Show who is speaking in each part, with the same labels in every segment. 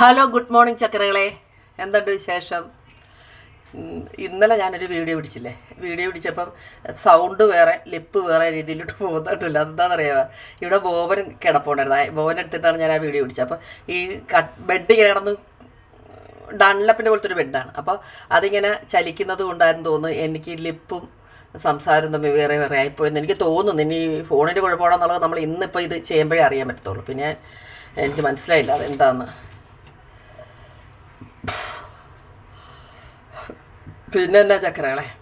Speaker 1: Hello good morning ചക്കരകളെ. എന്തുണ്ട് വിശേഷം? ഇന്നലെ ഞാനൊരു വീഡിയോ പിടിച്ചില്ലേ? വീഡിയോ പിടിച്ചപ്പം സൗണ്ട് വേറെ ലിപ്പ് വേറെ രീതിയിലോട്ട് പോകുന്നിട്ടില്ല എന്താണെന്നറിയാമോ ഇവിടെ ബോബൻ കിടപ്പുണ്ടായിരുന്നു. ബോബൻ എടുത്തിട്ടാണ് ഞാൻ ആ വീഡിയോ പിടിച്ചത്. അപ്പം ഈ കട്ട് ബെഡ് കിടന്ന് ഡൺലപ്പിന്റെ പോലത്തെ ഒരു ബെഡാണ് അപ്പോൾ അതിങ്ങനെ ചലിക്കുന്നത് കൊണ്ടായിരുന്നു തോന്നുന്നു. എനിക്ക് ലിപ്പും സംസാരം തമ്മിൽ വേറെ വേറെ ആയിപ്പോയെന്ന് എനിക്ക് തോന്നുന്നു. ഇനി ഫോണിന്റെ കുഴപ്പമാണെന്നുള്ളത് നമ്മൾ ഇന്നിപ്പോൾ ഇത് ചെയ്യുമ്പോഴേ അറിയാൻ പറ്റത്തുള്ളൂ. പിന്നെ എനിക്ക് മനസ്സിലായില്ല. അതെന്താന്ന്. പിന്നെ എന്നാ ചക്കരകളെ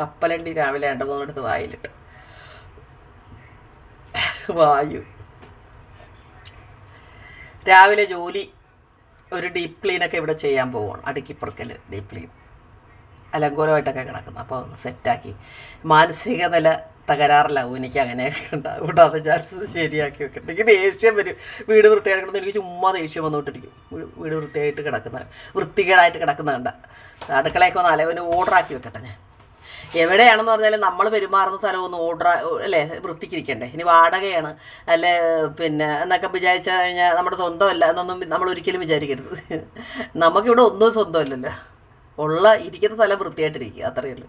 Speaker 1: കപ്പലണ്ടി രാവിലെ രണ്ട് മൂന്നെടുത്ത് വായിലിട്ട്. വായു. രാവിലെ ജോലി ഒരു ഡീപ്പ് ക്ലീനൊക്കെ ഇവിടെ ചെയ്യാൻ പോവുകയാണ് അടുക്കിപ്പുറക്കൽ ഡീപ്പ് ക്ലീൻ. അലങ്കോലമായിട്ടൊക്കെ കിടക്കുന്നു. അപ്പോൾ ഒന്ന് സെറ്റാക്കി. മാനസിക നില തകരാറിലാവും. എനിക്ക് അങ്ങനെ ഉണ്ടാവും കേട്ടോ ചാൻസ് ശരിയാക്കി വെക്കട്ടെ എനിക്ക് ദേഷ്യം വരും. വീട് വൃത്തിയായിട്ട് എനിക്ക് ചുമ്മാ ദേഷ്യം വന്നുകൊണ്ടിരിക്കും. വീട് വൃത്തിയായിട്ട് കിടക്കുന്ന വൃത്തികേടായിട്ട് കിടക്കുന്ന കണ്ട. അടുക്കളയൊക്കെ ഒന്ന് അലവന് ഓർഡറാക്കി വെക്കട്ടെ ഞാൻ. എവിടെയാണെന്ന് പറഞ്ഞാൽ നമ്മൾ പെരുമാറുന്ന സ്ഥലം ഒന്ന് ഓർഡർ അല്ലേ? വൃത്തിക്കിരിക്കണ്ടേ. ഇനി വാടകയാണ്. അല്ലെ പിന്നെ എന്നൊക്കെ വിചാരിച്ചു കഴിഞ്ഞാൽ നമ്മുടെ സ്വന്തമല്ല എന്നൊന്നും നമ്മൾ ഒരിക്കലും വിചാരിക്കരുത്. നമുക്കിവിടെ ഒന്നും സ്വന്തമല്ലല്ലോ. ഉള്ള ഇരിക്കുന്ന സ്ഥലം വൃത്തിയായിട്ടിരിക്കുക. അത്രയേ ഉള്ളൂ.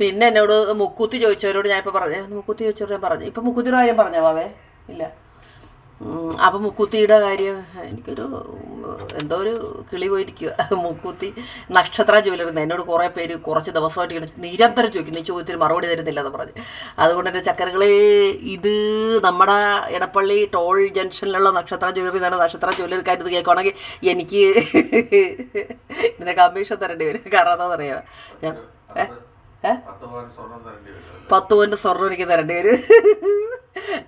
Speaker 1: പിന്നെ എന്നോട് മുക്കുത്തി ചോദിച്ചവരോട് ഞാൻ ഇപ്പോൾ പറഞ്ഞു മുക്കുത്തി ചോദിച്ചവരോട് ഞാൻ പറഞ്ഞു. ഇപ്പം മുക്കുത്തിയുടെ കാര്യം പറഞ്ഞോ വാവേ ഇല്ല. അപ്പം മുക്കുത്തിയുടെ കാര്യം എനിക്കൊരു എന്തോ ഒരു കിളി പോയിരിക്കുക മുക്കുത്തി നക്ഷത്ര ജ്വല്ലറി എന്നോട് കുറേ പേര് കുറച്ച് ദിവസമായിട്ട് ഇങ്ങനെ നിരന്തരം ചോദിക്കുന്നു. ഈ ചോദ്യത്തിന് മറുപടി തരുന്നില്ല എന്ന് പറഞ്ഞു. അതുകൊണ്ട് എന്റെ ചക്കരകളെ ഇത് നമ്മുടെ ഇടപ്പള്ളി ടോൾ ജംഗ്ഷനിലുള്ള നക്ഷത്ര ജ്വല്ലറി എന്നാണ് നക്ഷത്ര ജ്വല്ലറിക്കാർ ഇത് കേൾക്കുകയാണെങ്കിൽ എനിക്ക് ഇതിനെ കമ്മീഷൻ തരേണ്ടി വരും. കാരണം എന്താണെന്നറിയാമോ? ഞാൻ ഏ ഏ?
Speaker 2: പത്ത് പോയിന്റ് സ്വർണം
Speaker 1: എനിക്ക് തരേണ്ടി വരും.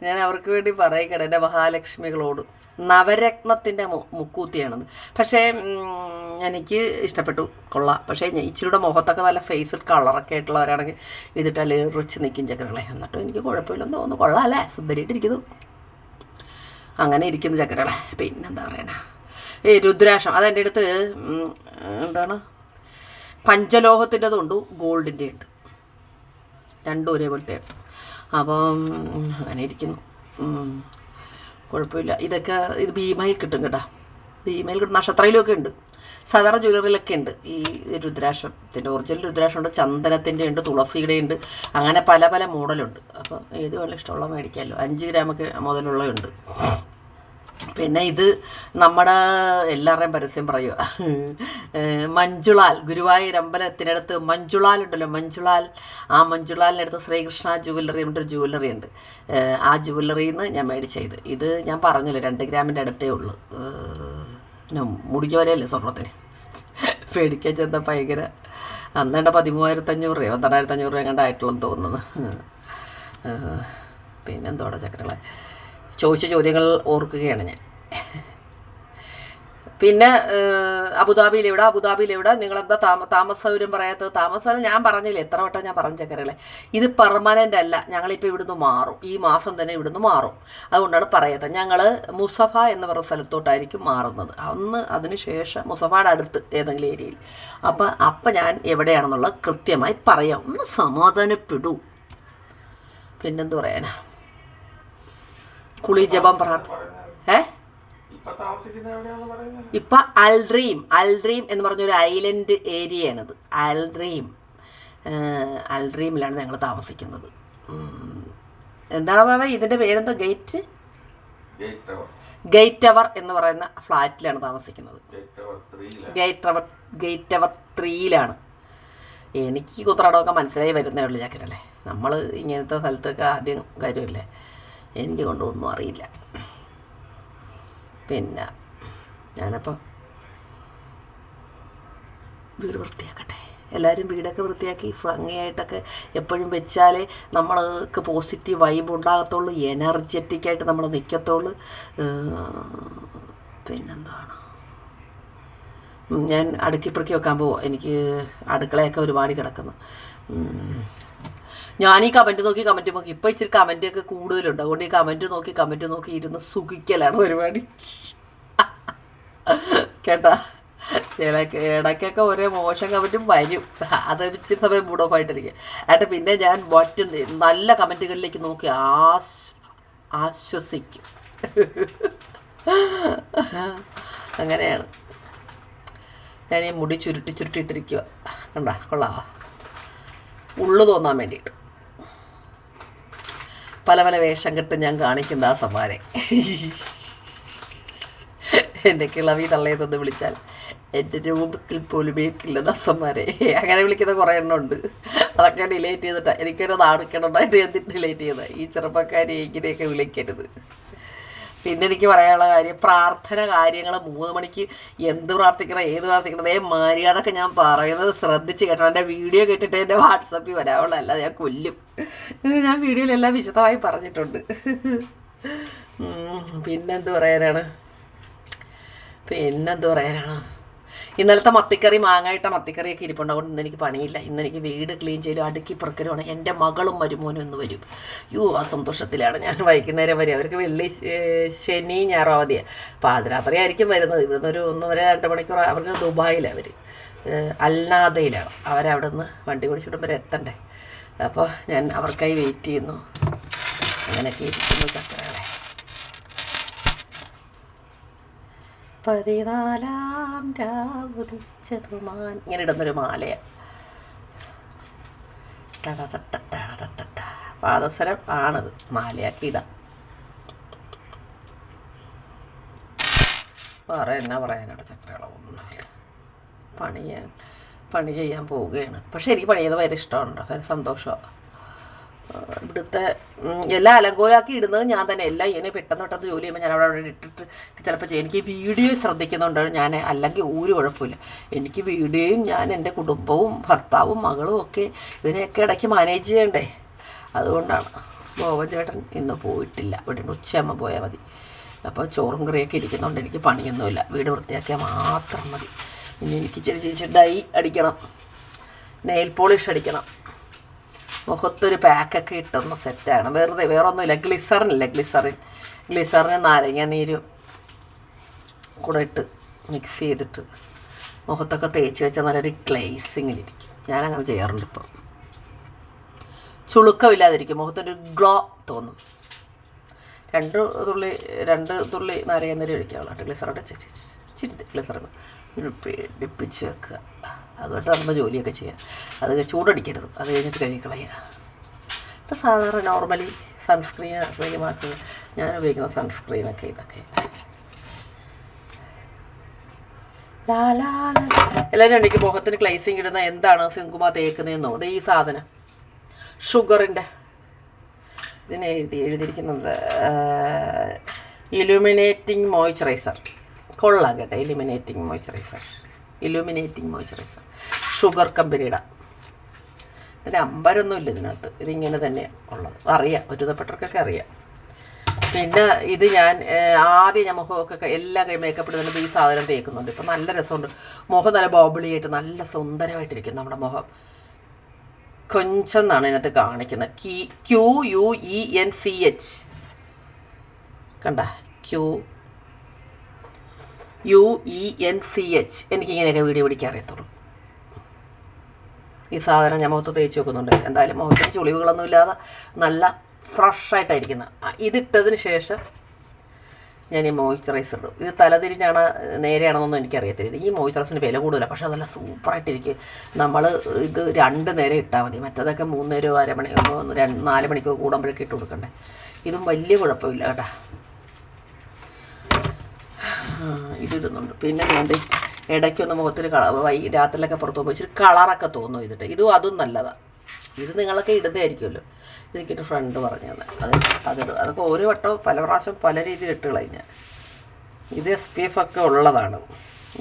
Speaker 1: ഞാൻ അവർക്ക് വേണ്ടി പറയിക്കട്ടെ എന്റെ മഹാലക്ഷ്മികളോട്. നവരത്നത്തിന്റെ മുക്കൂത്തിയാണത്. മുക്കൂത്തിയാണെന്ന് പക്ഷേ എനിക്ക് ഇഷ്ടപ്പെട്ടു. കൊള്ളാം. പക്ഷേ ഇച്ചിരിയുടെ മുഖത്തൊക്കെ നല്ല ഫേസിൽ കളറൊക്കെ ആയിട്ടുള്ളവരാണെങ്കിൽ ഇതിട്ടല്ലേ റിച്ച് നിൽക്കും ചക്കരകളെ എന്നിട്ട് എനിക്ക് കുഴപ്പമില്ലെന്ന് തോന്നുന്നു. കൊള്ളാം അല്ലേ? സുന്ദരിയിട്ടിരിക്കുന്നു അങ്ങനെ ഇരിക്കുന്നു ചക്കരകളെ പിന്നെന്താ പറയണ ഏ രുദ്രാക്ഷം. അതെന്റെ അടുത്ത് എന്താണ്? പഞ്ചലോഹത്തിന്റെതുണ്ട്. ഗോൾഡിന്റെ ഉണ്ട് രണ്ടും ഒരേപോലത്തെ അപ്പം അങ്ങനെ ഇരിക്കുന്നു. കുഴപ്പമില്ല. ഇതൊക്കെ ഇത് ഭീമയിൽ കിട്ടും കേട്ടോ. ഭീമയിൽ കിട്ടും. നക്ഷത്രയിലൊക്കെ ഉണ്ട്. സാധാരണ ജ്വല്ലറിയിലൊക്കെ ഉണ്ട്. ഈ രുദ്രാക്ഷത്തിന്റെ ഒറിജിനൽ രുദ്രാക്ഷം ഉണ്ട്. ചന്ദനത്തിന്റെ ഉണ്ട്. തുളസിയുടെ ഉണ്ട്. അങ്ങനെ പല പല മോഡലുണ്ട്. അപ്പം ഏത് വേണം ഇഷ്ടമുള്ള മേടിക്കാമല്ലോ. അഞ്ച് ഗ്രാമൊക്കെ മുതലുള്ളതുണ്ട് പിന്നെ ഇത് നമ്മുടെ എല്ലാവരുടെയും പരസ്യം പറയുക മഞ്ജുളാൽ ഗുരുവായൂർ അമ്പലത്തിനടുത്ത് മഞ്ജുളാൽ ഉണ്ടല്ലോ മഞ്ജുളാൽ. ആ മഞ്ജുളാലിനടുത്ത് ശ്രീകൃഷ്ണ ജുവല്ലറി എന്നൊരു ജുവല്ലറി ഉണ്ട്. ആ ജുവല്ലറിയിൽ നിന്ന് ഞാൻ മേടിച്ച ഇത് ഞാൻ പറഞ്ഞില്ല രണ്ട് ഗ്രാമിന്റെ അടുത്തേ ഉള്ളൂ. പിന്നെ മുടിഞ്ഞ വിലയല്ലേ സ്വർണത്തിന്? പേടിക്കാൻ ചെന്ന ഭയങ്കര അന്നേണ്ട പതിമൂവായിരത്തഞ്ഞൂറ് രൂപ പന്ത്രണ്ടായിരത്തി അഞ്ഞൂറ് രൂപ എങ്ങാണ്ടായിട്ടുള്ളെന്ന് തോന്നുന്നത് പിന്നെന്തോടെ ചക്കരകളെ ചോദിച്ച ചോദ്യങ്ങൾ ഓർക്കുകയാണ് ഞാൻ. പിന്നെ അബുദാബിയിൽ എവിടെ? അബുദാബിയിൽ എവിടെ? നിങ്ങളെന്താ താമ താമസ സൗകര്യം പറയാത്തത്? താമസം ഞാൻ പറഞ്ഞില്ല? എത്ര വട്ടം ഞാൻ പറഞ്ഞ ചക്കരകളെ ഇത് പെർമനന്റ് അല്ല. ഞങ്ങളിപ്പോൾ ഇവിടുന്ന് മാറും. ഈ മാസം തന്നെ ഇവിടുന്ന് മാറും. അതുകൊണ്ടാണ് പറയാത്തത് ഞങ്ങൾ മുസഫ എന്ന് പറയുന്ന സ്ഥലത്തോട്ടായിരിക്കും മാറുന്നത്. അന്ന് അതിന് ശേഷം മുസഫയുടെ അടുത്ത് ഏതെങ്കിലും ഏരിയയിൽ. അപ്പം അപ്പം ഞാൻ എവിടെയാണെന്നുള്ളത് കൃത്യമായി പറയാം. ഒന്ന് സമാധാനപ്പെടൂ. പിന്നെന്ത് പറയാനാ? കുളി ജപം പ്രാർത്ഥന ഏ?
Speaker 2: ഇപ്പൊ അൽറീം
Speaker 1: അൽറീം അൽഡ്രീം അൽഡ്രീം എന്ന് പറഞ്ഞൊരു ഐലൻഡ് ഏരിയയാണിത് അൽഡ്രീം അൽറീമിലാണ് അൽഡ്രീമിലാണ് ഞങ്ങൾ താമസിക്കുന്നത് എന്താണ് ബാബ ഇതിന്റെ പേരെന്താ? ഗേറ്റ്
Speaker 2: ഗേറ്റ് ടവർ
Speaker 1: ടവർ എന്ന് പറയുന്ന ഫ്ലാറ്റിലാണ് താമസിക്കുന്നത്.
Speaker 2: ഗേറ്റ് ടവർ ത്രീയിലാണ്
Speaker 1: ഗേറ്റ് ടവർ ടവർ ത്രീയിലാണ് എനിക്ക് കുത്രാടമൊക്കെ മനസ്സിലായി വരുന്നേ ഉള്ളൂ ചാക്കരല്ലേ നമ്മൾ ഇങ്ങനത്തെ സ്ഥലത്തൊക്കെ ആദ്യം കാര്യമില്ലേ? എനിക്ക് കൊണ്ടൊന്നും അറിയില്ല. പിന്നെ ഞാനപ്പം വീട് വൃത്തിയാക്കട്ടെ. എല്ലാവരും വീടൊക്കെ വൃത്തിയാക്കി ഭംഗിയായിട്ടൊക്കെ എപ്പോഴും വെച്ചാലേ നമ്മൾക്ക് പോസിറ്റീവ് വൈബ് ഉണ്ടാകത്തുള്ളൂ എനർജറ്റിക്കായിട്ട് നമ്മൾ നിൽക്കത്തുള്ളൂ പിന്നെന്താണ്? ഞാൻ അടുക്കിപ്പുറക്കി വെക്കാൻ പോവാം. എനിക്ക് അടുക്കളയൊക്കെ ഒരുപാട് കിടക്കുന്നു. ഞാൻ ഈ കമന്റ് നോക്കി കമന്റ് നോക്കി. ഇപ്പോൾ ഇച്ചിരി കമന്റ് ഒക്കെ കൂടുതലുണ്ട്. അതുകൊണ്ട് ഈ കമന്റ് നോക്കി കമന്റ് നോക്കി ഇരുന്ന് സുഖിക്കലാണ് പരിപാടി. കേട്ടാ? ഇടയ്ക്കൊക്കെ ഒരേ മോശം കമന്റും വരും. അത് ഇച്ചിരി സമയം മൂഡ് ഓഫ് ആയിട്ടിരിക്കും. എന്നിട്ട് പിന്നെ ഞാൻ മറ്റു നല്ല കമന്റുകളിലേക്ക് നോക്കി ആശ് ആശ്വസിക്കും. അങ്ങനെയാണ്. ഞാൻ ഈ മുടി ചുരുട്ടി ചുരുട്ടിയിട്ടിരിക്കുക കണ്ടാ കൊള്ളാ. ഉള്ളു തോന്നാൻ വേണ്ടിയിട്ട്. പല പല വേഷം കെട്ട് ഞാൻ കാണിക്കുന്ന ആ സമ്മാനെ. എന്റെ കിളവി തള്ളയെന്നൊന്ന് വിളിച്ചാൽ എന്റെ രൂപത്തിൽ പോലും ഏക്കില്ല ദാസന്മാരെ അങ്ങനെ വിളിക്കുന്ന കുറേ എണ്ണം ഉണ്ട്. അതൊക്കെ ഡിലേറ്റ് ചെയ്തിട്ടാണ് എനിക്കൊരു നാടുക്കണമായിട്ട് ഞാൻ ഡിലേറ്റ് ചെയ്തത്. ഈ ചെറുപ്പക്കാരെ ഇങ്ങനെയൊക്കെ വിളിക്കരുത്. പിന്നെ എനിക്ക് പറയാനുള്ള കാര്യം പ്രാർത്ഥന കാര്യങ്ങൾ മൂന്ന് മണിക്ക് എന്ത് പ്രാർത്ഥിക്കണം ഏത് പ്രാർത്ഥിക്കണം ഏ മര്യാദക്കെ ഞാൻ പറയുന്നത് ശ്രദ്ധിച്ച് കേട്ടോ എന്റെ വീഡിയോ കേട്ടിട്ട് എന്റെ വാട്സപ്പിൽ വരാവുള്ള അല്ലാതെ ഞാൻ കൊല്ലും. ഞാൻ വീഡിയോയിലെല്ലാം വിശദമായി പറഞ്ഞിട്ടുണ്ട്. പിന്നെന്ത് പറയാനാണ്? പിന്നെന്ത് പറയാനാണ്? ഇന്നലത്തെ മത്തിക്കറി മാങ്ങായിട്ട മത്തിക്കറിയൊക്കെ ഇരിപ്പുണ്ട്. അതുകൊണ്ട് ഇന്ന് എനിക്ക് പണിയില്ല. ഇന്ന് എനിക്ക് വീട് ക്ലീൻ ചെയ്യലും അടുക്കി പെറുക്കലുമാണ്. എന്റെ മകളും മരുമോനും ഇന്ന് വരും. യോ ആ സന്തോഷത്തിലാണ് ഞാൻ വൈകുന്നേരം വരെ. അവർക്ക് വെള്ളി ശനി ഞായറും അവധിയാണ് പാതിരാത്രി ആയിരിക്കും വരുന്നത്. ഇവിടുന്ന് ഒരു ഒന്നര രണ്ട് മണിക്കൂർ അവർക്ക് ദുബായിലാണ് അവർ അല്ലാതെയിലാണ് അവരവിടെ നിന്ന് വണ്ടി പിടിച്ചിടും വരെ എത്തണ്ടേ? അപ്പോൾ ഞാൻ അവർക്കായി വെയിറ്റ് ചെയ്യുന്നു. അങ്ങനെയൊക്കെ ഇരിക്കുന്നു ചക്കരകളെ പതിനാലാം രാവുദിച്ചതുമാൻ ഇങ്ങനെ ഇടുന്നൊരു മാലയാണ് പാദസരം ആണത്. മാലയാക്കി ഇടാം. വേറെ എന്നാ പറയാനാണ് ചക്രകളൊന്നുമില്ല പണി ചെയ്യാൻ പണി ചെയ്യാൻ പോവുകയാണ്. പക്ഷെ എനിക്ക് പണി ചെയ്ത് ഭയങ്കര ഇഷ്ടമാണ് സന്തോഷമാണ് ഇവിടുത്തെ എല്ലാം അലങ്കോലാക്കി ഇടുന്നത് ഞാൻ തന്നെ. എല്ലാം ഇങ്ങനെ പെട്ടെന്ന് പെട്ടെന്ന് ജോലി ചെയ്യുമ്പോൾ ഞാൻ അവിടെ അവിടെ ഇട്ടിട്ട് ചിലപ്പോൾ ചെയ്യും. എനിക്ക് വീഡിയോ ശ്രദ്ധിക്കുന്നുണ്ട് ഞാൻ അല്ലെങ്കിൽ ഒരു കുഴപ്പമില്ല. എനിക്ക് വീഡിയോയും ഞാൻ എന്റെ കുടുംബവും ഭർത്താവും മകളും ഒക്കെ ഇതിനെയൊക്കെ ഇടയ്ക്ക് മാനേജ് ചെയ്യണ്ടേ? അതുകൊണ്ടാണ് ബോബൻ ചേട്ടൻ ഇന്ന് പോയിട്ടില്ല. ഇവിടെ ഉച്ചയാകുമ്പോൾ പോയാൽ മതി. അപ്പോൾ ചോറും കറിയൊക്കെ ഇരിക്കുന്നതുകൊണ്ട് എനിക്ക് പണിയൊന്നുമില്ല. വീട് വൃത്തിയാക്കിയാൽ മാത്രം മതി. ഇനി എനിക്ക് ചെറിയ ചെറിയ ഡൈ അടിക്കണം. നെയിൽ പോളിഷ് അടിക്കണം. മുഖത്തൊരു പാക്കൊക്കെ ഇട്ടുന്ന സെറ്റാണ് വെറുതെ വേറെ ഒന്നുമില്ല ഗ്ലിസറിൻ ഇല്ല ഗ്ലിസറിൻ ഗ്ലിസറിന് നാരങ്ങ നീരും കൂടെ ഇട്ട് മിക്സ് ചെയ്തിട്ട് മുഖത്തൊക്കെ തേച്ച് വെച്ചാൽ നല്ലൊരു ഗ്ലേസിങ്ങിലിരിക്കും ഞാനങ്ങനെ ചെയ്യാറുണ്ട് ഇപ്പം ചുളുക്കമില്ലാതിരിക്കും മുഖത്തൊരു ഗ്ലോ തോന്നും രണ്ട് തുള്ളി രണ്ട് തുള്ളി നാരങ്ങ നീര് ഒഴിക്കാവുള്ളൂ ഗ്ലിസറോടെ ചിരി ഗ്ലിസറിന് ഡിപ്പിച്ച് വെക്കുക അതുകൊണ്ട് നമ്മൾ ജോലിയൊക്കെ ചെയ്യുക അത് ചൂടടിക്കരുത്. അത് കഴിഞ്ഞിട്ട് കഴുകിക്കളയുക ഇപ്പം സാധാരണ നോർമലി സൺസ്ക്രീൻ ഉപയോഗിക്കുന്നത് ഞാൻ ഉപയോഗിക്കുന്ന സൺസ്ക്രീനൊക്കെ ഇതൊക്കെ. എല്ലാവരും എനിക്ക് മുഖത്തിന് ക്ലൈസിങ് ഇടുന്ന എന്താണ് സിങ്കുമ തേക്കുന്നതെന്നോ? ഇത് ഈ സാധനം. ഷുഗറിന്റെ. ഇതിന് എഴുതി എഴുതിയിരിക്കുന്നത് ഇലുമിനേറ്റിംഗ് മോയ്സ്ചറൈസർ. കൊള്ളാം കേട്ടോ illuminating moisturiser. Illuminating moisturiser sugar കമ്പനിയുടെ ഇതിന് അമ്പരൊന്നും ഇല്ല ഇതിനകത്ത്. ഇതിങ്ങനെ തന്നെ ഉള്ളത്. അറിയാം. ഒരുതപ്പെട്ടവർക്കൊക്കെ അറിയാം. പിന്നെ ഇത് ഞാൻ ആദ്യം ഞാൻ മുഖമൊക്കെ എല്ലാ കഴിയും മേക്കപ്പ് ഇടുന്നുണ്ട് ഈ സാധനം തേക്കുന്നുണ്ട്. ഇപ്പം നല്ല രസമുണ്ട്. മുഖം നല്ല ബോബിളിയായിട്ട് നല്ല സുന്ദരമായിട്ടിരിക്കും നമ്മുടെ മുഖം. കൊഞ്ചെന്നാണ് ഇതിനകത്ത് കാണിക്കുന്നത്. കി Q U E N C H കണ്ട? Q U E N C H എനിക്കിങ്ങനെയൊക്കെ video പിടിക്കാൻ അറിയത്തുള്ളൂ. ഈ സാധനം ഞാൻ മുഖത്ത് തേച്ച് വെക്കുന്നുണ്ട്. എന്തായാലും മുഖത്തിന് ചുളിവുകളൊന്നും ഇല്ലാതെ നല്ല ഫ്രഷായിട്ടായിരിക്കുന്നത് ഇതിട്ടതിന് ശേഷം ഞാൻ ഈ മോയ്സ്ചറൈസർ ഇടും. ഇത് തലതിരിഞ്ഞാണ് നേരെയാണെന്നൊന്നും എനിക്കറിയത്തില്ല. ഈ മോയ്സ്ചറൈസറിന് വില കൂടുതലാണ് പക്ഷേ അതല്ല സൂപ്പറായിട്ടിരിക്കും. നമ്മൾ ഇത് രണ്ട് നേരം ഇട്ടാൽ മതി. മറ്റേതൊക്കെ മൂന്ന് നേരം അരമണി രണ്ട് നാല് മണിക്കൂർ കൂടുമ്പോഴേക്കും ഇട്ട് കൊടുക്കണ്ടേ. ഇതും വലിയ കുഴപ്പമില്ല കേട്ടോ. ഇതിടുന്നുണ്ട്. പിന്നെ ദേ ഇടയ്ക്കൊന്ന് മുഖത്തിൽ വൈ രാത്രിയിലൊക്കെ പുറത്ത് പോകുമ്പോൾ ഇച്ചിരി കളറൊക്കെ തോന്നും ഇതിട്ട്. ഇതും അതും നല്ലതാണ് ഇത് നിങ്ങളൊക്കെ ഇടുന്നതായിരിക്കുമല്ലോ. ഇതെനിക്കൊരു ഫ്രണ്ട് പറഞ്ഞു തന്നെ അത് അത് അതൊക്കെ ഒരു വട്ടം പല പ്രാവശ്യം പല രീതിയിൽ ഇട്ട് കളഞ്ഞ. ഇത് എസ് പി എഫ് ഒക്കെ ഉള്ളതാണ്.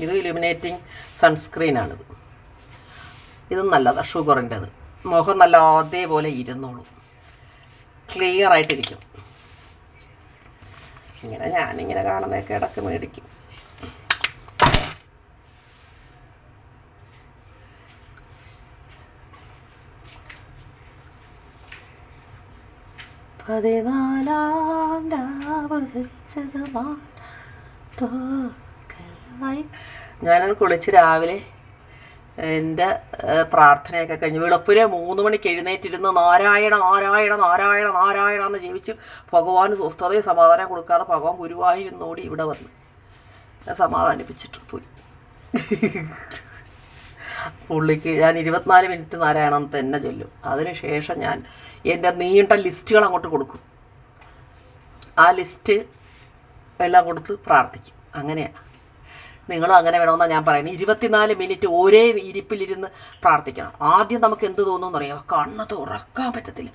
Speaker 1: ഇത് ഇലുമിനേറ്റിംഗ് സൺസ്ക്രീനാണിത് ഇതും നല്ലതാണ് ഷുഗറിന്റെത് മുഖം നല്ല അതേപോലെ ഇരുന്നോളും. ക്ലിയർ ആയിട്ടിരിക്കും. ഇങ്ങനെ ഞാനിങ്ങനെ കാണുന്നതൊക്കെ ഇടയ്ക്ക് മേടിക്കും. പതിനാലാം തോക്കലായി. ഞാനത് കുളിച്ച് രാവിലെ എന്റെ പ്രാർത്ഥനയൊക്കെ കഴിഞ്ഞ് വെളുപ്പിനെ മൂന്ന് മണിക്ക് എഴുന്നേറ്റിരുന്ന് നാരായണ നാരായണ നാരായണ നാരായണ എന്ന് ജീവിച്ച് ഭഗവാൻ സ്വസ്ഥതയും സമാധാനം കൊടുക്കാതെ ഭഗവാൻ ഗുരുവായൂരിന്നോടി ഇവിടെ വന്ന് സമാധാനിപ്പിച്ചിട്ട് പോയി. പുള്ളിക്ക് ഞാൻ ഇരുപത്തിനാല് മിനിറ്റ് നാരായണം തന്നെ ചൊല്ലും. അതിനുശേഷം ഞാൻ എന്റെ നീണ്ട ലിസ്റ്റുകൾ അങ്ങോട്ട് കൊടുക്കും. ആ ലിസ്റ്റ് എല്ലാം കൊടുത്ത് പ്രാർത്ഥിക്കും. അങ്ങനെയാണ് നിങ്ങളും അങ്ങനെ വേണമെന്നാണ് ഞാൻ പറയുന്നത്. ഇരുപത്തിനാല് മിനിറ്റ് ഒരേ ഇരിപ്പിലിരുന്ന് പ്രാർത്ഥിക്കണം. ആദ്യം നമുക്ക് എന്ത് തോന്നുമെന്ന് അറിയാം? കണ്ണ് തുറക്കാൻ പറ്റത്തില്ല.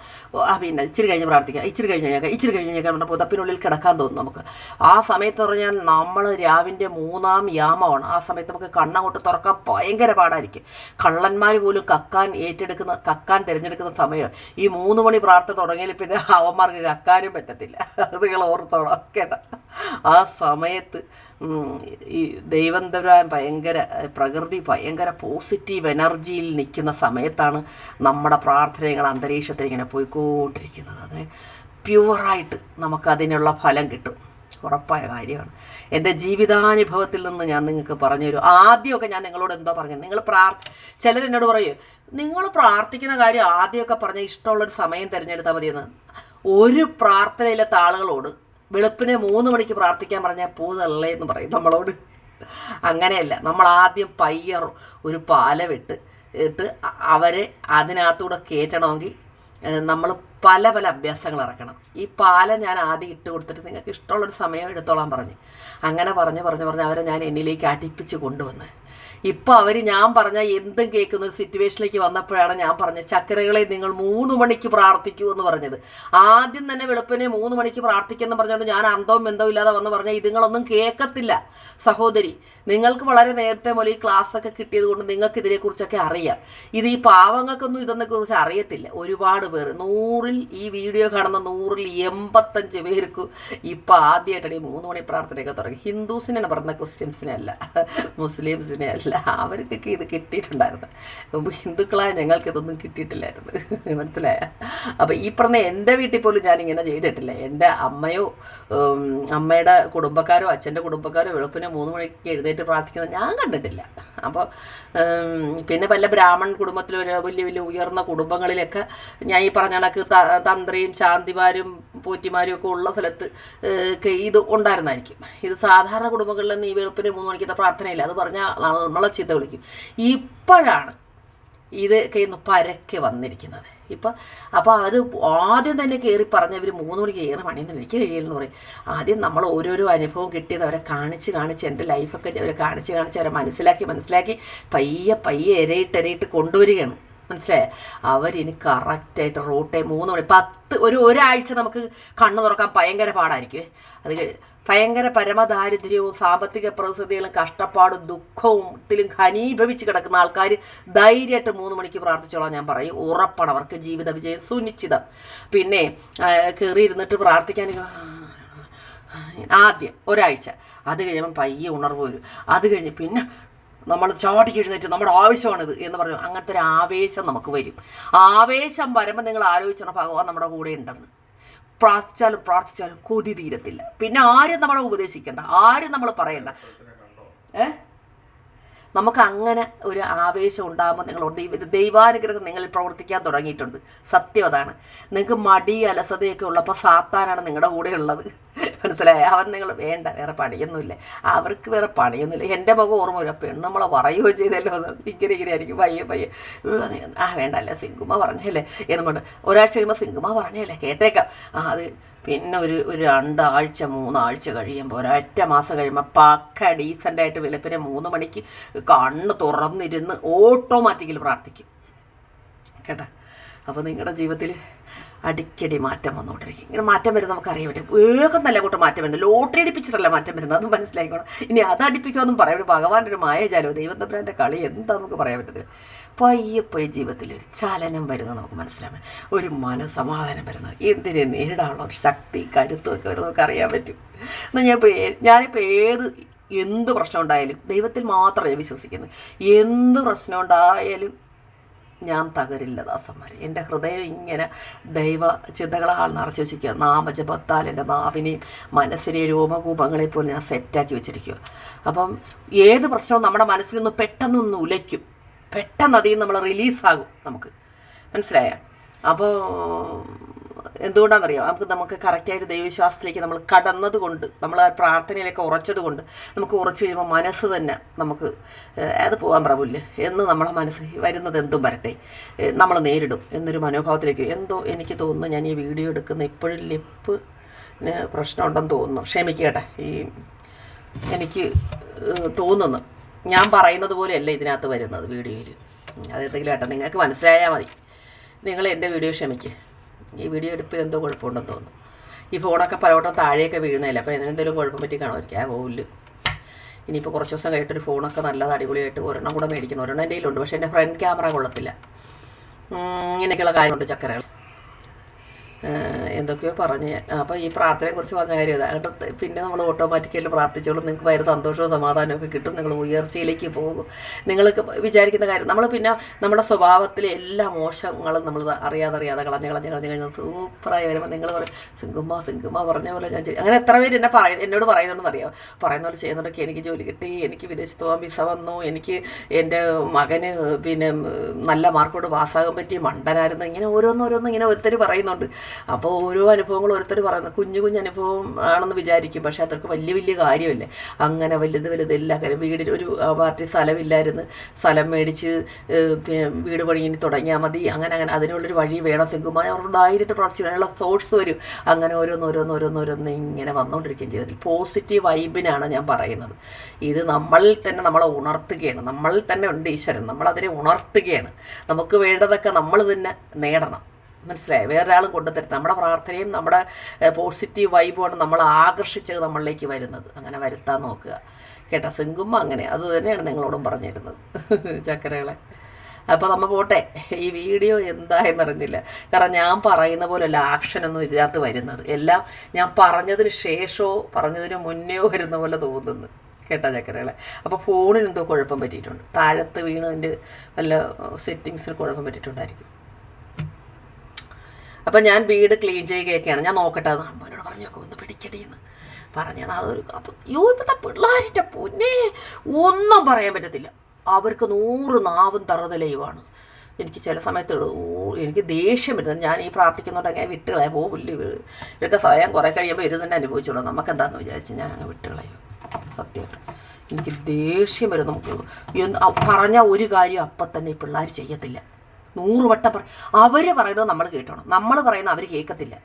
Speaker 1: പിന്നെ ഇച്ചിരി കഴിഞ്ഞ് പ്രാർത്ഥിക്കാം. ഇച്ചിരി കഴിഞ്ഞ് കഴിഞ്ഞാൽ ഇച്ചിരി കഴിഞ്ഞ് കഴിഞ്ഞാൽ നമ്മുടെ പുതപ്പിനുള്ളിൽ കിടക്കാൻ തോന്നും നമുക്ക്. ആ സമയത്ത് പറഞ്ഞാൽ നമ്മൾ രാവിന്റെ മൂന്നാം യാമമാണ്. ആ സമയത്ത് നമുക്ക് കണ്ണങ്ങോട്ട് തുറക്കാൻ ഭയങ്കര പാടായിരിക്കും. കള്ളന്മാർ പോലും കക്കാൻ ഏറ്റെടുക്കുന്ന കക്കാൻ തിരഞ്ഞെടുക്കുന്ന സമയം. ഈ മൂന്ന് മണി പ്രാർത്ഥന തുടങ്ങിയാൽ പിന്നെ അവന്മാർക്ക് കക്കാനും പറ്റത്തില്ല. അത് നിങ്ങൾ ഓർത്തോണം കേട്ടോ? ആ സമയത്ത് ഈ ദൈവം ഭയങ്കര പ്രകൃതി ഭയങ്കര പോസിറ്റീവ് എനർജിയിൽ നിൽക്കുന്ന സമയത്താണ് നമ്മുടെ പ്രാർത്ഥനകൾ അന്തരീക്ഷത്തിൽ ഇങ്ങനെ പോയിക്കൊണ്ടിരിക്കുന്നത്. അത് പ്യുവറായിട്ട് നമുക്കതിനുള്ള ഫലം കിട്ടും. ഉറപ്പായ കാര്യമാണ്. എന്റെ ജീവിതാനുഭവത്തിൽ നിന്ന് ഞാൻ നിങ്ങൾക്ക് പറഞ്ഞു തരും ആദ്യമൊക്കെ ഞാൻ നിങ്ങളോട് എന്തോ പറഞ്ഞു. നിങ്ങൾ പ്രാർ ചിലരെന്നോട് പറയൂ നിങ്ങൾ പ്രാർത്ഥിക്കുന്ന കാര്യം ആദ്യമൊക്കെ പറഞ്ഞ ഇഷ്ടമുള്ളൊരു സമയം തിരഞ്ഞെടുത്താൽ മതിയെന്ന്. ഒരു പ്രാർത്ഥനയിലത്തെ ആളുകളോട് വെളുപ്പിനെ മൂന്ന് മണിക്ക് പ്രാർത്ഥിക്കാൻ പറഞ്ഞാൽ പൂതള്ളേ എന്ന് പറയും നമ്മളോട്. അങ്ങനെയല്ല നമ്മൾ ആദ്യം പയ്യർ ഒരു പാല വിട്ട് ഇട്ട് അവരെ അതിനകത്തൂടെ കയറ്റണമെങ്കിൽ നമ്മൾ പല പല അഭ്യാസങ്ങൾ ഇറക്കണം. ഈ പാല ഞാൻ ആദ്യം ഇട്ട് കൊടുത്തിട്ട് നിങ്ങൾക്ക് ഇഷ്ടമുള്ളൊരു സമയം എടുത്തോളാൻ പറഞ്ഞ്. അങ്ങനെ പറഞ്ഞ് പറഞ്ഞ് പറഞ്ഞ് അവരെ ഞാൻ എന്നിലേക്ക് അടുപ്പിച്ച് കൊണ്ടുവന്ന്. ഇപ്പം അവർ ഞാൻ പറഞ്ഞ എന്തും കേൾക്കുന്ന ഒരു സിറ്റുവേഷനിലേക്ക് വന്നപ്പോഴാണ് ഞാൻ പറഞ്ഞത് ചക്കരകളെ നിങ്ങൾ മൂന്ന് മണിക്ക് പ്രാർത്ഥിക്കൂ എന്ന് പറഞ്ഞത്. ആദ്യം തന്നെ വെളുപ്പിനെ മൂന്ന് മണിക്ക് പ്രാർത്ഥിക്കുമെന്ന് പറഞ്ഞുകൊണ്ട് ഞാൻ അന്തവും ബന്ധവും ഇല്ലാതെ വന്ന് പറഞ്ഞാൽ ഇതുങ്ങളൊന്നും കേൾക്കത്തില്ല. സഹോദരി നിങ്ങൾക്ക് വളരെ നേരത്തെ മുതൽ ഈ ക്ലാസ്സൊക്കെ കിട്ടിയത് കൊണ്ട് നിങ്ങൾക്ക് ഇതിനെക്കുറിച്ചൊക്കെ അറിയാം. ഇത് ഈ പാവങ്ങൾക്കൊന്നും ഇതൊന്നെക്കുറിച്ച് അറിയത്തില്ല. ഒരുപാട് പേർ നൂറിൽ ഈ വീഡിയോ കാണുന്ന നൂറിൽ എൺപത്തഞ്ച് പേർക്ക് ഇപ്പം ആദ്യമായിട്ടാണ് ഈ മൂന്ന് മണി പ്രാർത്ഥനയൊക്കെ തുടങ്ങി. ഹിന്ദുസിനാണ് പറഞ്ഞ ക്രിസ്ത്യൻസിനെ അല്ല മുസ്ലിംസിനെ അല്ല അവർക്കൊക്കെ ഇത് കിട്ടിയിട്ടുണ്ടായിരുന്നു. മുമ്പ് ഹിന്ദുക്കളായ ഞങ്ങൾക്ക് ഇതൊന്നും കിട്ടിയിട്ടില്ലായിരുന്നു. മനസ്സിലായ? അപ്പോൾ ഈ പറഞ്ഞ എന്റെ വീട്ടിൽ പോലും ഞാൻ ഇങ്ങനെ ചെയ്തിട്ടില്ല. എന്റെ അമ്മയോ അമ്മയുടെ കുടുംബക്കാരോ അച്ഛന്റെ കുടുംബക്കാരോ വെളുപ്പിന് മൂന്ന് മണിക്ക് എഴുന്നേറ്റ് പ്രാർത്ഥിക്കുന്നത് ഞാൻ കണ്ടിട്ടില്ല. അപ്പോൾ പിന്നെ വല്ല ബ്രാഹ്മൺ കുടുംബത്തിലോ വലിയ വലിയ ഉയർന്ന കുടുംബങ്ങളിലൊക്കെ ഞാൻ ഈ പറഞ്ഞ കണക്ക് തന്ത്രിയും ശാന്തിമാരും പോറ്റിമാരും ഒക്കെ ഉള്ള സ്ഥലത്ത് ഇത് ഉണ്ടായിരുന്നായിരിക്കും. ഇത് സാധാരണ കുടുംബങ്ങളിലൊന്നും ഈ വെളുപ്പിന് മൂന്ന് മണിക്കത്തെ പ്രാർത്ഥനയില്ല. അത് പറഞ്ഞാൽ നമ്മളെ ചീത്ത വിളിക്കും. ഇപ്പോഴാണ് ഇത് കയ്യിൽ നിന്ന് പരക്കെ വന്നിരിക്കുന്നത്. ഇപ്പം അപ്പോൾ അത് ആദ്യം തന്നെ കയറി പറഞ്ഞവർ മൂന്ന് മണിക്ക് കയറി പണിയൊന്നും എനിക്ക് കഴിയില്ലെന്ന് പറയും. ആദ്യം നമ്മൾ ഓരോരോ അനുഭവം കിട്ടിയത് അവരെ കാണിച്ച് കാണിച്ച് എന്റെ ലൈഫൊക്കെ അവരെ കാണിച്ച് കാണിച്ച് അവരെ മനസ്സിലാക്കി മനസ്സിലാക്കി പയ്യെ പയ്യെ എരയിട്ട് എരയിട്ട് കൊണ്ടുവരികയാണ്. മനസ്സിലായ? അവരിനി കറക്റ്റായിട്ട് റൂട്ടേ മൂന്ന് മണി പത്ത് ഒരു ഒരാഴ്ച നമുക്ക് കണ്ണു തുറക്കാൻ ഭയങ്കര പാടായിരിക്കും. അത് ഭയങ്കര പരമദാരിദ്ര്യവും സാമ്പത്തിക പ്രതിസന്ധികളും കഷ്ടപ്പാടും ദുഃഖവും ഇതിലും ഖനീഭവിച്ച് കിടക്കുന്ന ആൾക്കാർ ധൈര്യമായിട്ട് മൂന്ന് മണിക്ക് പ്രാർത്ഥിച്ചോളാം ഞാൻ പറയും. ഉറപ്പാണ് അവർക്ക് ജീവിത വിജയം സുനിശ്ചിതം. പിന്നെ കയറി ഇരുന്നിട്ട് പ്രാർത്ഥിക്കാൻ ആദ്യം ഒരാഴ്ച. അത് കഴിയുമ്പം പയ്യെ ഉണർവ് വരും. അത് കഴിഞ്ഞ് പിന്നെ നമ്മൾ ചാടി എഴുന്നേറ്റ് നമ്മുടെ ആവശ്യമാണിത് എന്ന് പറയും അങ്ങനത്തെ ഒരു ആവേശം നമുക്ക് വരും. ആവേശം വരുമ്പോൾ നിങ്ങൾ ആലോചിച്ചണം ഭഗവാൻ നമ്മുടെ കൂടെ ഉണ്ടെന്ന്. പ്രാർത്ഥിച്ചാലും പ്രാർത്ഥിച്ചാലും കൊതി തീരത്തില്ല. പിന്നെ ആരും നമ്മളെ ഉപദേശിക്കണ്ട ആരും നമ്മൾ പറയണ്ട. ഏ? നമുക്ക് അങ്ങനെ ഒരു ആവേശം ഉണ്ടാകുമ്പോൾ നിങ്ങൾ ദൈവ ദൈവാനുഗ്രഹം നിങ്ങളിൽ പ്രവർത്തിക്കാൻ തുടങ്ങിയിട്ടുണ്ട്. സത്യം അതാണ്. നിങ്ങൾക്ക് മടി അലസതയൊക്കെ ഉള്ളപ്പോൾ സാത്താനാണ് നിങ്ങളുടെ കൂടെ ഉള്ളത്. മനസ്സിലായ? അവൻ നിങ്ങൾ വേണ്ട വേറെ പണിയൊന്നുമില്ല. അവർക്ക് വേറെ പണിയൊന്നുമില്ല. എന്റെ മുഖം ഓർമ്മ വരും. പെണ്ണ് നമ്മളെ പറയുകയോ ചെയ്തല്ലോ. ഇങ്ങനെ ഇങ്ങനെ ആയിരിക്കും. പയ്യെ പയ്യെ. ആ വേണ്ട അല്ല സിങ്കുമ പറഞ്ഞല്ലേ? എന്ന് പറഞ്ഞു. ഒരാഴ്ച കഴിയുമ്പോൾ സിങ്കുമ പറഞ്ഞല്ലേ? കേട്ടേക്കാം. ആ അത് പിന്നെ ഒരു ഒരു രണ്ടാഴ്ച മൂന്നാഴ്ച കഴിയുമ്പോൾ ഒരൊറ്റ മാസം കഴിയുമ്പോൾ പക്ക ഡീസന്റായിട്ട് വെളുപ്പിനെ മൂന്ന് മണിക്ക് കണ്ണ് തുറന്നിരുന്ന് ഓട്ടോമാറ്റിക്കലി പ്രാർത്ഥിക്കും. കേട്ടോ? അപ്പോൾ നിങ്ങളുടെ ജീവിതത്തിൽ അടിക്കടി മാറ്റം വന്നുകൊണ്ടിരിക്കും ഇങ്ങനെ മാറ്റം വരുന്നത് നമുക്ക് അറിയാൻ പറ്റും. വേഗം നല്ല കൂട്ടം മാറ്റം വരുന്നത് ലോട്ടറി അടിപ്പിച്ചിട്ടല്ല മാറ്റം വരുന്നത്. അത് മനസ്സിലായിക്കോളാം ഇനി അത് അടിപ്പിക്കുമെന്നും പറയാം. ഒരു ഭഗവാന്റെ ഒരു മായജാലോ. ദൈവത്തെ തമ്പുരാന്റെ കളി എന്താ നമുക്ക് പറയാൻ പറ്റത്തില്ല. പയ്യെ പയ്യെ ജീവിതത്തിൽ ഒരു ചലനം വരുന്നത് നമുക്ക് മനസ്സിലാവും ഒരു മനസമാധാനം വരുന്നത്. എന്തിനെ നേരിടാനുള്ള ഒരു ശക്തി കരുത്തുമൊക്കെ വരുന്നത് നമുക്ക് അറിയാൻ പറ്റും. എന്നാൽ ഞാൻ ഞാനിപ്പോൾ ഏത് എന്ത് പ്രശ്നം ഉണ്ടായാലും ദൈവത്തിൽ മാത്രമേ വിശ്വസിക്കുന്നു. വിശ്വസിക്കുന്നത് എന്ത് പ്രശ്നം ഉണ്ടായാലും ഞാൻ തകരില്ല ദാസന്മാർ എന്റെ ഹൃദയം ഇങ്ങനെ ദൈവ ചിന്തകളാൽ നിറച്ച് വെച്ചിരിക്കുക. നാമജപത്താൽ എന്റെ നാവിനെയും മനസ്സിനെയും രൂപകൂപങ്ങളെ പോലും ഞാൻ സെറ്റാക്കി വെച്ചിരിക്കുക. അപ്പം ഏത് പ്രശ്നവും നമ്മുടെ മനസ്സിൽ നിന്ന് പെട്ടെന്നൊന്ന് ഉലയ്ക്കും. പെട്ടെന്ന് അതിൽ നമ്മൾ റിലീസാകും നമുക്ക്. മനസ്സിലായ? അപ്പോൾ എന്തുകൊണ്ടാണെന്നറിയാം? നമുക്ക് നമുക്ക് കറക്റ്റായിട്ട് ദൈവവിശ്വാസത്തിലേക്ക് നമ്മൾ കടന്നത് കൊണ്ട് നമ്മൾ ആ പ്രാർത്ഥനയിലേക്ക് ഉറച്ചത് കൊണ്ട് നമുക്ക് ഉറച്ചു കഴിയുമ്പോൾ മനസ്സ് തന്നെ നമുക്ക് അത് പോകാൻ പ്രഭുല്ല് എന്ന് നമ്മളെ മനസ്സ് വരുന്നത് എന്തും വരട്ടെ. നമ്മൾ നേരിടും എന്നൊരു മനോഭാവത്തിലേക്ക്. എന്തോ എനിക്ക് തോന്നുന്നു ഞാൻ ഈ വീഡിയോ എടുക്കുന്ന ഇപ്പോഴും ലിപ്പ് പ്രശ്നമുണ്ടെന്ന് തോന്നുന്നു. ക്ഷമിക്കട്ടെ. ഈ എനിക്ക് തോന്നുന്നു. ഞാൻ പറയുന്നത് പോലെയല്ല ഇതിനകത്ത് വരുന്നത് വീഡിയോയിൽ അതെന്തെങ്കിലും ആട്ടെ. നിങ്ങൾക്ക് മനസ്സിലായാൽ മതി. നിങ്ങൾ എന്റെ വീഡിയോ ക്ഷമിക്ക്. ഈ വീഡിയോ എടുപ്പ് എന്തോ കുഴപ്പമുണ്ടെന്ന് തോന്നുന്നു. ഈ ഫോണൊക്കെ പലവട്ടം താഴെയൊക്കെ വീഴുന്നതല്ലേ അപ്പോൾ എന്തെങ്കിലും കുഴപ്പം പറ്റി കാണുമായിരിക്കും. ആ പോവില്ല. ഇനിയിപ്പോൾ കുറച്ച് ദിവസം കഴിഞ്ഞിട്ടൊരു ഫോണൊക്കെ നല്ലത് അടിപൊളിയായിട്ട് ഒരെണ്ണം കൂടെ മേടിക്കണം. ഒരെണ്ണം എന്റെ കയ്യിലുണ്ട് പക്ഷേ എന്റെ ഫ്രണ്ട് ക്യാമറ കൊള്ളത്തില്ല. ഇങ്ങനെയൊക്കെയുള്ള കാര്യമുണ്ട് ചക്കരകൾ എന്തൊക്കെയോ പറഞ്ഞ്. അപ്പോൾ ഈ പ്രാർത്ഥനയെ കുറിച്ച് പറഞ്ഞ കാര്യം എന്നിട്ട് പിന്നെ നമ്മൾ ഓട്ടോമാറ്റിക്കായിട്ട് പ്രാർത്ഥിച്ചോളും. നിങ്ങൾക്ക് വയറ് സന്തോഷവും സമാധാനവും ഒക്കെ കിട്ടും. നിങ്ങൾ ഉയർച്ചയിലേക്ക് പോകും. നിങ്ങൾക്ക് വിചാരിക്കുന്ന കാര്യം. നമ്മൾ പിന്നെ നമ്മുടെ സ്വഭാവത്തിലെ എല്ലാ മോശങ്ങളും നമ്മൾ അറിയാതെ അറിയാതെ കളഞ്ഞ് കളഞ്ഞ് കളഞ്ഞ് കഴിഞ്ഞാൽ സൂപ്പറായി വരുമ്പോൾ നിങ്ങൾ പറയും സിംഗുമ്മ സിംഗുമ്മ പറഞ്ഞ പോലെ ഞാൻ അങ്ങനെ എത്ര പേര് എന്നെ പറയും എന്നോട് പറയുന്നുണ്ടെന്ന് അറിയാം പറയുന്ന പോലെ ചെയ്യുന്നുണ്ടൊക്കെ എനിക്ക് ജോലി കിട്ടി എനിക്ക് വിദേശത്ത് പോകാൻ വിസ വന്നു എനിക്ക് എന്റെ മകന് പിന്നെ നല്ല മാർക്കോട് പാസ്സാകാൻ പറ്റി മണ്ടനായിരുന്നു. ഇങ്ങനെ ഓരോന്നോരോന്ന് ഇങ്ങനെ ഒരുത്തർ പറയുന്നുണ്ട്. അപ്പോൾ ഓരോ അനുഭവങ്ങൾ ഓരോരുത്തർ പറയുന്നത് കുഞ്ഞു കുഞ്ഞു അനുഭവം ആണെന്ന് വിചാരിക്കും. പക്ഷേ അതൊക്കെ വലിയ വലിയ കാര്യമല്ലേ? അങ്ങനെ വലുത് വലുത് എല്ലാ കാര്യം. വീടിൽ ഒരു പാർട്ടി സ്ഥലമില്ലായിരുന്നു. സ്ഥലം മേടിച്ച് വീട് പണിയിന് തുടങ്ങിയാൽ മതി. അങ്ങനെ അങ്ങനെ. അതിനുള്ളൊരു വഴി വേണം. സിംഗുമായി അവരുടെ ആയിട്ട് പ്രവർത്തിച്ചു അതിനുള്ള സോഴ്സ് വരും. അങ്ങനെ ഓരോന്ന് ഓരോന്ന് ഓരോന്ന് ഓരോന്ന് ഇങ്ങനെ വന്നുകൊണ്ടിരിക്കുകയും ജീവിതത്തിൽ പോസിറ്റീവ് വൈബിനാണ് ഞാൻ പറയുന്നത്. ഇത് നമ്മൾ തന്നെ നമ്മളെ ഉണർത്തുകയാണ്. നമ്മൾ തന്നെ ഉണ്ട് ഈശ്വരൻ. നമ്മളതിനെ ഉണർത്തുകയാണ്. നമുക്ക് വേണ്ടതൊക്കെ നമ്മൾ തന്നെ നേടണം. മനസ്സിലായി? വേറൊരാൾ കൊണ്ടുതരും നമ്മുടെ പ്രാർത്ഥനയും നമ്മുടെ പോസിറ്റീവ് വൈബുമാണ് നമ്മൾ ആകർഷിച്ചത് നമ്മളിലേക്ക് വരുന്നത്. അങ്ങനെ വരുത്താൻ നോക്കുക. കേട്ടോ? സിങ്കുമ്മ അങ്ങനെ. അത് തന്നെയാണ് നിങ്ങളോടും പറഞ്ഞിരുന്നത്. ചക്കരകളെ. അപ്പോൾ നമ്മൾ പോട്ടെ. ഈ വീഡിയോ എന്തായെന്നറിഞ്ഞില്ല കാരണം ഞാൻ പറയുന്ന പോലെയല്ല ആക്ഷനൊന്നും ഇതിനകത്ത് വരുന്നത്. എല്ലാം ഞാൻ പറഞ്ഞതിന് ശേഷമോ പറഞ്ഞതിന് മുന്നേ വരുന്ന പോലെ തോന്നുന്നു. കേട്ടോ ചക്കരകളെ? അപ്പോൾ ഫോണിന് എന്തോ കുഴപ്പം പറ്റിയിട്ടുണ്ട്. താഴത്ത് വീണതിന്റെ വല്ല സെറ്റിങ്സിന് കുഴപ്പം പറ്റിയിട്ടുണ്ടായിരിക്കും. അപ്പം ഞാൻ വീട് ക്ലീൻ ചെയ്യുകയൊക്കെയാണ്. ഞാൻ നോക്കട്ടെ അത് പറഞ്ഞു നോക്കും ഒന്ന് പിടിക്കടിയെന്ന് പറഞ്ഞത് അതൊരു അപ്പം യോ ഇപ്പോഴത്തെ പിള്ളേരുടെ പൊന്നെ ഒന്നും പറയാൻ പറ്റത്തില്ല. അവർക്ക് നൂറ് നാവും തറുതലയുമാണ് എനിക്ക് ചില സമയത്ത് എനിക്ക് ദേഷ്യം വരുന്നത് ഞാൻ ഈ പ്രാർത്ഥിക്കുന്നുണ്ടെങ്കിൽ വിട്ടുകളെ പോവില്ല ഇവരൊക്കെ സ്വയം കുറേ കഴിയുമ്പോൾ ഇരുന്ന് തന്നെ അനുഭവിച്ചോളൂ. നമുക്ക് എന്താണെന്ന് വിചാരിച്ച് ഞാൻ അങ്ങ് വിട്ടുകളയും സത്യമായിട്ട്. എനിക്ക് ദേഷ്യം വരും നമുക്ക് പറഞ്ഞ ഒരു കാര്യം അപ്പം തന്നെ ഈ പിള്ളേർ ചെയ്യത്തില്ല. നൂറ് വട്ടം പറ അവർ പറയുന്നത് നമ്മൾ കേട്ടോണം. നമ്മൾ പറയുന്നത് അവർ കേൾക്കത്തില്ല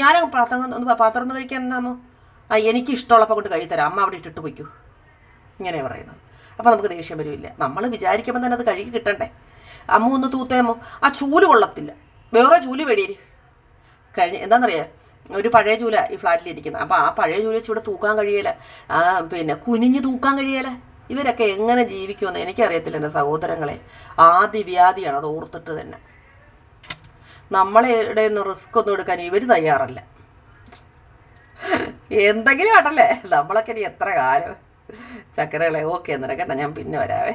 Speaker 1: ഞാൻ പാത്രം ഒന്ന് പാത്രം ഒന്ന് കഴിക്കാൻ എന്താണോ ആ എനിക്ക് ഇഷ്ടമുള്ളപ്പോൾ കൊണ്ട് കഴിത്തരാം. അമ്മ അവിടെ ഇട്ടിട്ട് പോയിക്കൂ. ഇങ്ങനെ പറയുന്നത്. അപ്പോൾ നമുക്ക് ദേഷ്യം വരുമില്ല നമ്മൾ വിചാരിക്കുമ്പോൾ തന്നെ അത് കഴുകി കിട്ടണ്ടേ? അമ്മ ഒന്ന് തൂത്തേമോ? ആ ചൂൽ കൊള്ളത്തില്ല. വേറെ ചൂൽ വെടിയേര്. കഴിഞ്ഞ എന്താണെന്നറിയാം ഒരു പഴയ ചൂല ഈ ഫ്ലാറ്റിലിരിക്കുന്നത് അപ്പോൾ ആ പഴയ ചൂല വെച്ച് ഇവിടെ തൂക്കാൻ കഴിയല. പിന്നെ കുനിഞ്ഞ് തൂക്കാൻ കഴിയല. ഇവരൊക്കെ എങ്ങനെ ജീവിക്കുമെന്ന് എനിക്കറിയത്തില്ല എന്റെ സഹോദരങ്ങളെ. ആദിവ്യാധിയാണ് അത് ഓർത്തിട്ട് തന്നെ. നമ്മളെ നിന്ന് റിസ്ക് ഒന്നും എടുക്കാൻ ഇവർ തയ്യാറല്ല. എന്തെങ്കിലും ആട്ടല്ലേ? നമ്മളൊക്കെ ഇനി എത്ര കാലം? ചക്കരകളെ ഓക്കെ എന്നേരം കേട്ടോ ഞാൻ പിന്നെ വരാവേ.